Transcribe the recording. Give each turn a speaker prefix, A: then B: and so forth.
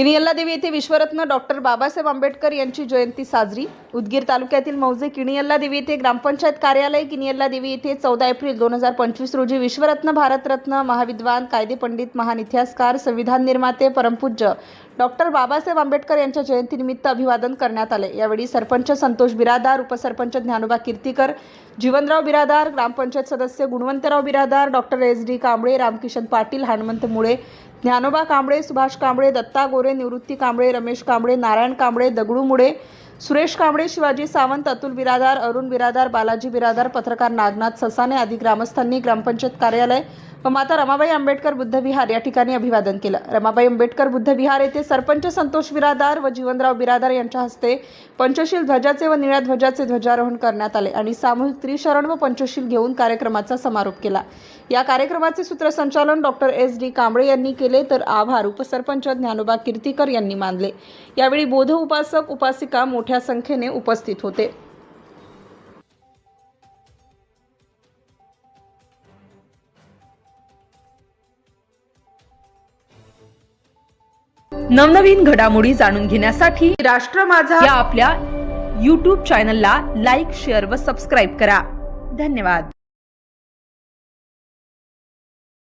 A: किणियल्ला देवी येथे विश्वरत्न डॉक्टर बाबासाहेब आंबेडकर यांची जयंती साजरी. उदगीर तालुक्यातील मौजे किणियल्ला देवी येथे ग्रामपंचायत कार्यालय किणियल्ला देवी येथे चौदा एप्रिल दोन हजार पंचवीस रोजी विश्वरत्न भारतरत्न महाविद्वान कायदेपंडित महान इतिहासकार संविधान निर्माते परमपूज्य डॉक्टर बाबासाहेब आंबेडकर यांच्या जयंतीनिमित्त अभिवादन करण्यात आले यावेळी सरपंच संतोष बिरादार उपसरपंच ज्ञानोबा कीर्तीकर जीवनराव बिरादार ग्रामपंचायत सदस्य Gunwantrao Biradar doctor S D Kamble Ramkishan Patil Hanumant Mule Dnyanoba Kamble Subhash Kamble Datta गोरे निवृत्ती कांबळे रमेश कांबळे नारायण कांबळे दगडू मुळे सुरेश कांबळे शिवाजी सावंत अतुल बिरादार अरुण बिरादार बालाजी बिरादार पत्रकार नागनाथ ससाने आदी ग्रामस्थांनी ग्रामपंचायत कार्यालय व माता रमाबाई आंबेडकर बुद्धविहार या ठिकाणी अभिवादन केलं. रमाबाई आंबेडकर बुद्धविहार येथे सरपंच संतोष बिरादार व जीवनराव बिरादार यांच्या हस्ते पंचशील ध्वजाचे व निळ्या ध्वजाचे ध्वजारोहण करण्यात आले आणि सामूहिक त्रिशरण व पंचशील घेऊन कार्यक्रमाचा समारोप केला. या कार्यक्रमाचे सूत्रसंचालन डॉक्टर एस डी कांबळे यांनी केले तर आभार उपसरपंच ज्ञानोबा कीर्तीकर यांनी मानले. यावेळी बोध उपासक उपासिका मोठ्या संख्येने उपस्थित होते. नवनवीन घडामोडी जाणून घेण्यासाठी राष्ट्र माझा या आपल्या यूट्यूब चॅनलला लाईक शेअर व सबस्क्राईब करा. धन्यवाद.